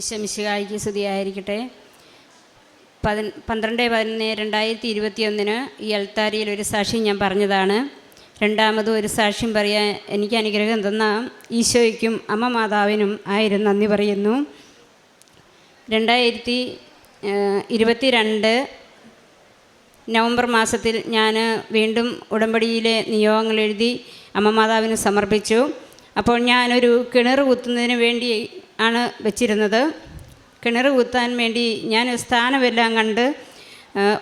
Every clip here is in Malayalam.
ഈശമിശിഹായിക്ക് സ്തുതിയായിരിക്കട്ടെ. പതി പന്ത്രണ്ട് പതിനൊന്ന് രണ്ടായിരത്തി ഇരുപത്തിയൊന്നിന് ഈ അൽത്താരിയിൽ ഒരു സാക്ഷ്യം ഞാൻ പറഞ്ഞതാണ്. രണ്ടാമതും ഒരു സാക്ഷ്യം പറയാൻ എനിക്ക് അനുഗ്രഹം തന്ന ഈശോയ്ക്കും അമ്മ മാതാവിനും ആയിരം നന്ദി പറയുന്നു. രണ്ടായിരത്തി ഇരുപത്തി രണ്ട് നവംബർ മാസത്തിൽ ഞാൻ വീണ്ടും ഉടമ്പടിയിലെ നിയോഗങ്ങൾ എഴുതി അമ്മ മാതാവിന് സമർപ്പിച്ചു. അപ്പോൾ ഞാനൊരു കിണർ കുത്തുന്നതിന് വേണ്ടി ആണ് വെച്ചിരുന്നത്. കിണർ കുത്താൻ വേണ്ടി ഞാൻ സ്ഥാനമെല്ലാം കണ്ട്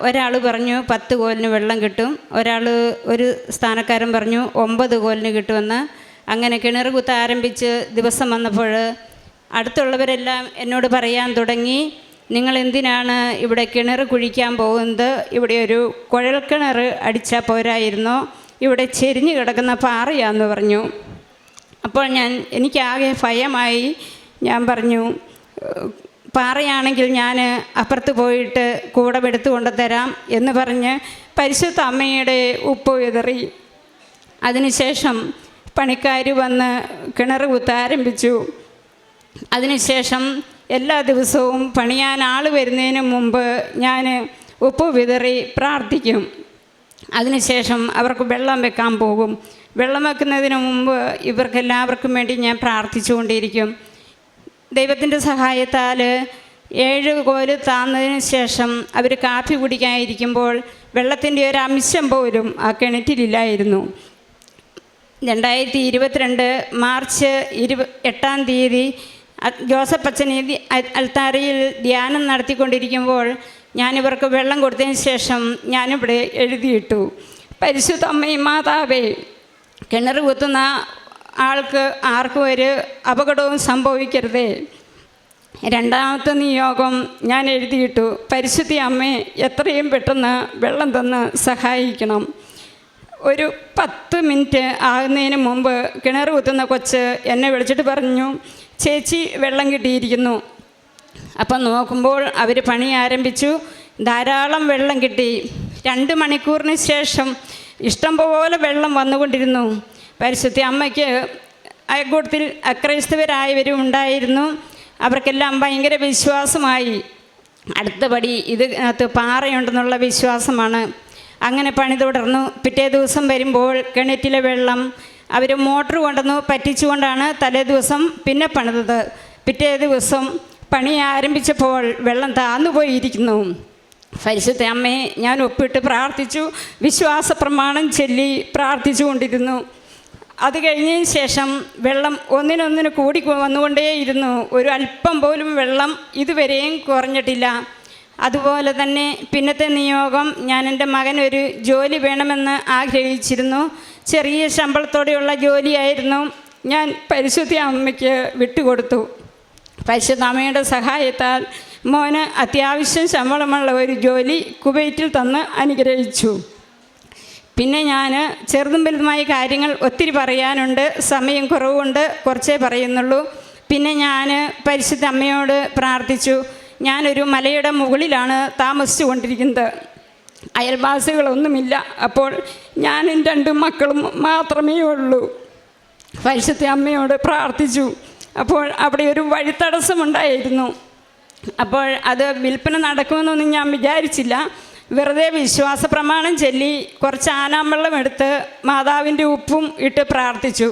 ഒരാൾ പറഞ്ഞു പത്ത് കോലിന് വെള്ളം കിട്ടും. ഒരാൾ ഒരു സ്ഥാനക്കാരൻ പറഞ്ഞു ഒമ്പത് കോലിന് കിട്ടുമെന്ന്. അങ്ങനെ കിണർ കുത്ത ആരംഭിച്ച് ദിവസം വന്നപ്പോൾ അടുത്തുള്ളവരെല്ലാം എന്നോട് പറയാൻ തുടങ്ങി നിങ്ങൾ എന്തിനാണ് ഇവിടെ കിണർ കുഴിക്കാൻ പോകുന്നത്? ഇവിടെ ഒരു കുഴൽക്കിണർ അടിച്ചാൽ പോരായിരുന്നോ. ഇവിടെ ചെരിഞ്ഞു കിടക്കുന്ന പാറയാന്ന് പറഞ്ഞു. അപ്പോൾ ഞാൻ എനിക്കാകെ ഭയമായി ഞാൻ പറഞ്ഞു പാറയാണെങ്കിൽ ഞാൻ അപ്പുറത്ത് പോയിട്ട് കൂടെ എടുത്തു കൊണ്ടുതരാം എന്ന് പറഞ്ഞ് പരിശുദ്ധ അമ്മയുടെ ഉപ്പ് എതിറി അതിനുശേഷം പണിക്കാർ വന്ന് കിണർ കുത്താരംഭിച്ചു അതിനുശേഷം എല്ലാ ദിവസവും പണിയാൻ ആൾ വരുന്നതിന് മുമ്പ് ഞാൻ ഉപ്പ് വിതറി പ്രാർത്ഥിക്കും. അതിനുശേഷം അവർക്ക് വെള്ളം വെക്കാൻ പോകും. വെള്ളം വെക്കുന്നതിന് മുമ്പ് ഇവർക്കെല്ലാവർക്കും വേണ്ടി ഞാൻ പ്രാർത്ഥിച്ചുകൊണ്ടിരിക്കും. ദൈവത്തിന്റെ സഹായത്താൽ ഏഴ് കോൽ താന്നതിന് ശേഷം അവർ കാപ്പി കുടിക്കാനിരിക്കുമ്പോൾ വെള്ളത്തിന്റെ ഒരു അംശം പോലും ആ കിണറ്റിലില്ലായിരുന്നു. രണ്ടായിരത്തി ഇരുപത്തിരണ്ട് മാർച്ച് ഇരുപ എട്ടാം തീയതി ജോസഫ് അച്ഛനെ അൽത്താരയിൽ ധ്യാനം നടത്തിക്കൊണ്ടിരിക്കുമ്പോൾ ഞാനിവർക്ക് വെള്ളം കൊടുത്തതിന് ശേഷം ഞാനിവിടെ എഴുതിയിട്ടു. പരിശുദ്ധ അമ്മയും മാതാവേ കിണർ കുത്തുന്ന ആൾക്ക് ആർക്കും ഒരു അപകടവും സംഭവിക്കരുതേ. രണ്ടാമത്തെ നിയോഗം ഞാൻ എഴുതിയിട്ടു പരിശുദ്ധി അമ്മയെ എത്രയും പെട്ടെന്ന് വെള്ളം തന്ന് സഹായിക്കണം. ഒരു പത്ത് മിനിറ്റ് ആകുന്നതിന് മുമ്പ് കിണർ കുത്തുന്ന കൊച്ച് എന്നെ വിളിച്ചിട്ട് പറഞ്ഞു ചേച്ചി വെള്ളം കിട്ടിയിരിക്കുന്നു. അപ്പം നോക്കുമ്പോൾ അവർ പണി ആരംഭിച്ചു. ധാരാളം വെള്ളം കിട്ടി. രണ്ട് മണിക്കൂറിന് ശേഷം ഇഷ്ടംപോലെ വെള്ളം വന്നുകൊണ്ടിരുന്നു. പരിശുദ്ധി അമ്മയ്ക്ക് അയക്കൂട്ടത്തിൽ അക്രൈസ്തവരായവരും ഉണ്ടായിരുന്നു. അവർക്കെല്ലാം ഭയങ്കര വിശ്വാസമായി. അടുത്തപടി ഇതിനകത്ത് പാറയുണ്ടെന്നുള്ള വിശ്വാസമാണ്. അങ്ങനെ പണി തുടർന്നു. പിറ്റേ ദിവസം വരുമ്പോൾ കിണറ്റിലെ വെള്ളം അവർ മോട്ടർ കൊണ്ടുവന്നു. പറ്റിച്ചുകൊണ്ടാണ് തലേ ദിവസം പിന്നെ പണിതത്. പിറ്റേ ദിവസം പണി ആരംഭിച്ചപ്പോൾ വെള്ളം താന്നുപോയിരിക്കുന്നു. പരിശുദ്ധ അമ്മയെ ഞാൻ ഒപ്പിട്ട് പ്രാർത്ഥിച്ചു. വിശ്വാസ പ്രമാണം ചൊല്ലി പ്രാർത്ഥിച്ചുകൊണ്ടിരുന്നു. അത് കഴിഞ്ഞതിന് ശേഷം വെള്ളം ഒന്നിനൊന്നിന് കൂടി വന്നുകൊണ്ടേയിരുന്നു. ഒരു അല്പം പോലും വെള്ളം ഇതുവരെയും കുറഞ്ഞിട്ടില്ല. അതുപോലെ തന്നെ പിന്നത്തെ നിയോഗം ഞാൻ എന്റെ മകനൊരു ജോലി വേണമെന്ന് ആഗ്രഹിച്ചിരുന്നു. ചെറിയ ശമ്പളത്തോടെയുള്ള ജോലിയായിരുന്നു. ഞാൻ പരിശുദ്ധി അമ്മയ്ക്ക് വിട്ടുകൊടുത്തു. പരിശുദ്ധ അമ്മയുടെ സഹായത്താൽ മോന് അത്യാവശ്യം ശമ്പളമുള്ള ഒരു ജോലി കുവൈറ്റിൽ തന്ന് അനുഗ്രഹിച്ചു. പിന്നെ ഞാൻ ചെറുതും വലുതുമായ കാര്യങ്ങൾ ഒത്തിരി പറയാനുണ്ട്. സമയം കുറവുണ്ട്. കുറച്ചേ പറയുന്നുള്ളൂ. പിന്നെ ഞാൻ പരിശുദ്ധ അമ്മയോട് പ്രാർത്ഥിച്ചു. ഞാനൊരു മലയുടെ മുകളിലാണ് താമസിച്ചു കൊണ്ടിരിക്കുന്നത് അയൽവാസികളൊന്നുമില്ല. അപ്പോൾ ഞാനും രണ്ട് മക്കളും മാത്രമേ ഉള്ളൂ. പരിശുദ്ധ അമ്മയോട് പ്രാർത്ഥിച്ചു. അപ്പോൾ അവിടെ ഒരു വഴിത്തടസ്സമുണ്ടായിരുന്നു. അപ്പോൾ അത് വിൽപ്പന നടക്കുമെന്നൊന്നും ഞാൻ വിചാരിച്ചില്ല. വെറുതെ വിശ്വാസ പ്രമാണം ചൊല്ലി കുറച്ച് ആനാമ്പള്ളം എടുത്ത് മാതാവിന്റെ ഉപ്പും ഇട്ട് പ്രാർത്ഥിച്ചു.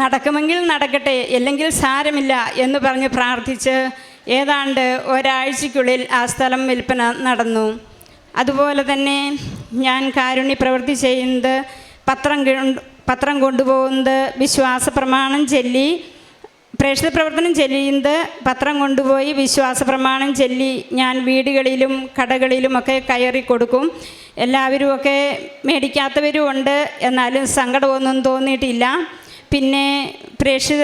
നടക്കുമെങ്കിൽ നടക്കട്ടെ അല്ലെങ്കിൽ സാരമില്ല എന്ന് പറഞ്ഞ് പ്രാർത്ഥിച്ച് ഏതാണ്ട് ഒരാഴ്ചയ്ക്കുള്ളിൽ ആ സ്ഥലം വിൽപ്പന നടന്നു. അതുപോലെ തന്നെ ഞാൻ കാരുണ്യ പ്രവൃത്തി ചെയ്യുന്നത് പത്രം പത്രം കൊണ്ടുപോകുന്നത് വിശ്വാസ പ്രമാണം ചൊല്ലി പ്രേക്ഷിത പ്രവർത്തനം ചെല്ലിയത് പത്രം കൊണ്ടുപോയി വിശ്വാസ പ്രമാണം ചൊല്ലി ഞാൻ വീടുകളിലും കടകളിലുമൊക്കെ കയറി കൊടുക്കും. എല്ലാവരുമൊക്കെ മേടിക്കാത്തവരും ഉണ്ട്. എന്നാലും സങ്കടമൊന്നും തോന്നിയിട്ടില്ല. പിന്നെ പ്രേക്ഷിത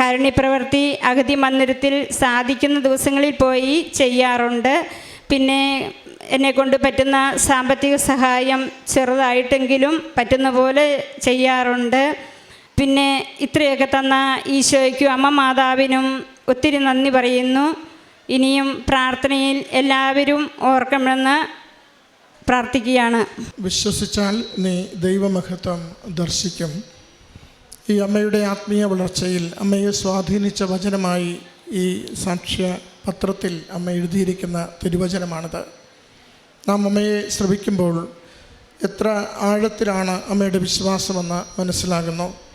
കാരുണ്യപ്രവർത്തി അഗതി മന്ദിരത്തിൽ സാധിക്കുന്ന ദിവസങ്ങളിൽ പോയി ചെയ്യാറുണ്ട്. പിന്നെ എന്നെക്കൊണ്ട് പറ്റുന്ന സാമ്പത്തിക സഹായം ചെറുതായിട്ടെങ്കിലും പറ്റുന്ന പോലെ ചെയ്യാറുണ്ട്. പിന്നെ ഇത്രയൊക്കെ തന്ന ഈശോയ്ക്കും അമ്മ മാതാവിനും ഒത്തിരി നന്ദി പറയുന്നു. ഇനിയും പ്രാർത്ഥനയിൽ എല്ലാവരും ഓർക്കണമെന്ന് പ്രാർത്ഥിക്കുകയാണ്. വിശ്വസിച്ചാൽ നീ ദൈവമഹത്വം ദർശിക്കും. ഈ അമ്മയുടെ ആത്മീയ വളർച്ചയിൽ അമ്മയെ സ്വാധീനിച്ച വചനമായി ഈ സാക്ഷ്യ പത്രത്തിൽ അമ്മ എഴുതിയിരിക്കുന്ന തിരുവചനമാണിത്. നാം അമ്മയെ ശ്രവിക്കുമ്പോൾ എത്ര ആഴത്തിലാണ് അമ്മയുടെ വിശ്വാസമെന്ന് മനസ്സിലാകുന്നു.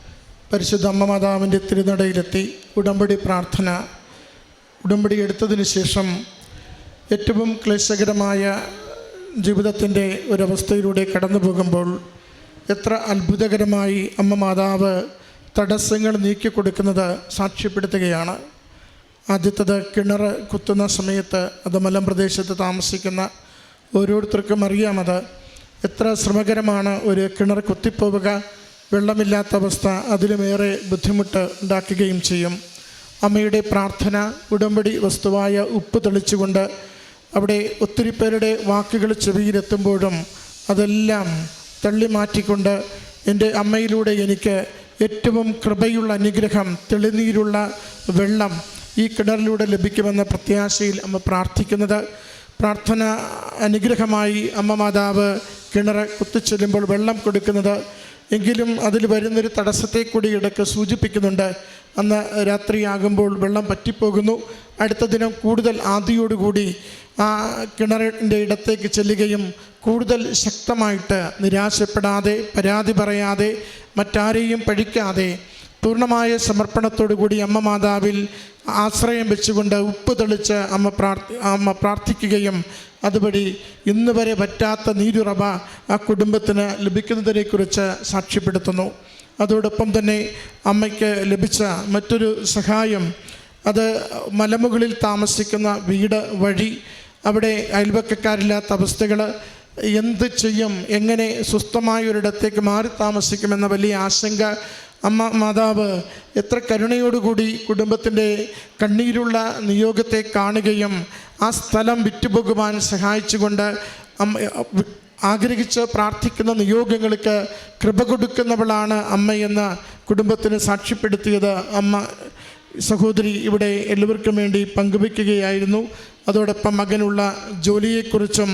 പരിശുദ്ധ അമ്മ മാതാവിന്റെ തിരുനടയിലെത്തി ഉടമ്പടി പ്രാർത്ഥന. ഉടമ്പടി എടുത്തതിന് ശേഷം ഏറ്റവും ക്ലേശകരമായ ജീവിതത്തിന്റെ ഒരവസ്ഥയിലൂടെ കടന്നു പോകുമ്പോൾ എത്ര അത്ഭുതകരമായി അമ്മ മാതാവ് തടസ്സങ്ങൾ നീക്കി കൊടുക്കുന്നത് സാക്ഷ്യപ്പെടുത്തുകയാണ്. ആദ്യത്തത് കിണർ കുത്തുന്ന സമയത്ത് അത് മലമ്പ്രദേശത്ത് താമസിക്കുന്ന ഓരോരുത്തർക്കും അറിയാമത് എത്ര ശ്രമകരമാണ് ഒരു കിണർ കുത്തിപ്പോവുക വെള്ളമില്ലാത്ത അവസ്ഥ അതിലുമേറെ ബുദ്ധിമുട്ട് ഉണ്ടാക്കുകയും ചെയ്യും. അമ്മയുടെ പ്രാർത്ഥന ഉടമ്പടി വസ്തുവായ ഉപ്പ് തെളിച്ചുകൊണ്ട് അവിടെ ഒത്തിരി പേരുടെ വാക്കുകൾ ചെവിയിലെത്തുമ്പോഴും അതെല്ലാം തള്ളി മാറ്റിക്കൊണ്ട് എന്റെ അമ്മയിലൂടെ എനിക്ക് ഏറ്റവും കൃപയുള്ള അനുഗ്രഹം തെളിനീരുള്ള വെള്ളം ഈ കിണറിലൂടെ ലഭിക്കുമെന്ന പ്രത്യാശയിൽ അമ്മ പ്രാർത്ഥിക്കുന്നത്. പ്രാർത്ഥന അനുഗ്രഹമായി അമ്മ മാതാവ് കിണർ കുത്തിച്ചെല്ലുമ്പോൾ വെള്ളം കൊടുക്കുന്നത്. എങ്കിലും അതിൽ വരുന്നൊരു തടസ്സത്തെ കൂടി ഇടയ്ക്ക് സൂചിപ്പിക്കുന്നുണ്ട്. അന്ന് രാത്രിയാകുമ്പോൾ വെള്ളം പറ്റിപ്പോകുന്നു. അടുത്ത ദിനം കൂടുതൽ ആദിയോടുകൂടി ആ കിണറിന്റെ ഇടത്തേക്ക് ചെല്ലുകയും കൂടുതൽ ശക്തമായിട്ട് നിരാശപ്പെടാതെ പരാതി പറയാതെ മറ്റാരെയും പഴിക്കാതെ പൂർണമായ സമർപ്പണത്തോടു കൂടി അമ്മ മാതാവിൽ ആശ്രയം വെച്ചുകൊണ്ട് ഉപ്പ് തെളിച്ച് അമ്മ പ്രാർത്ഥി അമ്മ പ്രാർത്ഥിക്കുകയും അതുവഴി ഇന്ന് വരെ പറ്റാത്ത നീരുറവ ആ കുടുംബത്തിന് ലഭിക്കുന്നതിനെക്കുറിച്ച് സാക്ഷ്യപ്പെടുത്തുന്നു. അതോടൊപ്പം തന്നെ അമ്മയ്ക്ക് ലഭിച്ച മറ്റൊരു സഹായം അത് മലമുകളിൽ താമസിക്കുന്ന വീട് വഴി അവിടെ അയൽവക്കക്കാരില്ലാത്ത അവസ്ഥകൾ എന്ത് ചെയ്യും എങ്ങനെ സ്വസ്ഥമായ ഒരിടത്തേക്ക് മാറി താമസിക്കുമെന്ന വലിയ ആശങ്ക അമ്മ മാതാവ് എത്ര കരുണയോടുകൂടി കുടുംബത്തിന്റെ കണ്ണീരുള്ള നിയോഗത്തെ കാണുകയും ആ സ്ഥലം വിറ്റുപോകുവാൻ സഹായിച്ചുകൊണ്ട് അമ്മ ആഗ്രഹിച്ച് പ്രാർത്ഥിക്കുന്ന നിയോഗങ്ങൾക്ക് കൃപ കൊടുക്കുന്നവളാണ് അമ്മയെന്ന് കുടുംബത്തിന് സാക്ഷ്യപ്പെടുത്തിയത് അമ്മ സഹോദരി ഇവിടെ എല്ലാവർക്കും വേണ്ടി പങ്കുവയ്ക്കുകയായിരുന്നു. അതോടൊപ്പം മകനുള്ള ജോലിയെക്കുറിച്ചും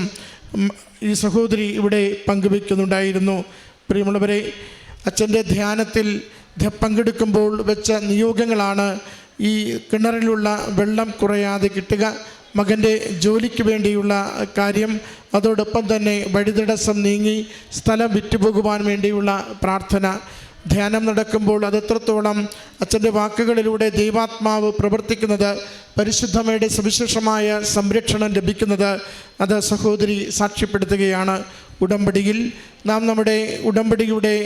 ഈ സഹോദരി ഇവിടെ പങ്കുവയ്ക്കുന്നുണ്ടായിരുന്നു. പ്രിയമുള്ളവരെ അച്ഛന്റെ ധ്യാനത്തിൽ പങ്കെടുക്കുമ്പോൾ വെച്ച നിയോഗങ്ങളാണ് ഈ കിണറിലുള്ള വെള്ളം കുറയാതെ കിട്ടുക മകന്റെ ജോലിക്ക് വേണ്ടിയുള്ള കാര്യം അതോടൊപ്പം തന്നെ വഴിതടസ്സം നീങ്ങി സ്ഥലം വിറ്റുപോകുവാൻ വേണ്ടിയുള്ള പ്രാർത്ഥന. ധ്യാനം നടക്കുമ്പോൾ അതെത്രത്തോളം അച്ഛന്റെ വാക്കുകളിലൂടെ ദൈവാത്മാവ് പ്രവർത്തിക്കുന്നത് പരിശുദ്ധമയുടെ സവിശേഷമായ സംരക്ഷണം ലഭിക്കുന്നത് അത് സഹോദരി സാക്ഷ്യപ്പെടുത്തുകയാണ്. ഉടമ്പടിയിൽ നാം നമ്മുടെ ഉടമ്പടിയുടെ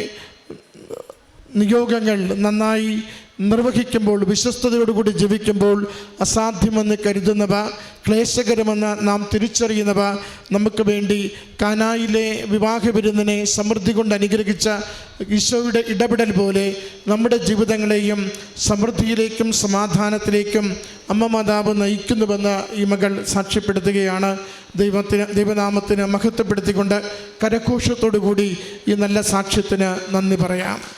നിയോഗങ്ങൾ നന്നായി നിർവഹിക്കുമ്പോൾ വിശ്വസ്തയോടുകൂടി ജീവിക്കുമ്പോൾ അസാധ്യമെന്ന് കരുതുന്നവ ക്ലേശകരമെന്ന് നാം തിരിച്ചറിയുന്നവ നമുക്ക് വേണ്ടി കാനായിലെ വിവാഹ വിരുന്നിനെ സമൃദ്ധി കൊണ്ട് അനുഗ്രഹിച്ച ഈശോയുടെ ഇടപെടൽ പോലെ നമ്മുടെ ജീവിതങ്ങളെയും സമൃദ്ധിയിലേക്കും സമാധാനത്തിലേക്കും അമ്മ മാതാവ് നയിക്കുന്നുവെന്ന് ഈ മകൾ സാക്ഷ്യപ്പെടുത്തുകയാണ്. ദൈവത്തിന് ദൈവനാമത്തിന് മഹത്വപ്പെടുത്തിക്കൊണ്ട് കരഘോഷത്തോടു കൂടി ഈ നല്ല സാക്ഷ്യത്തിന് നന്ദി പറയാം.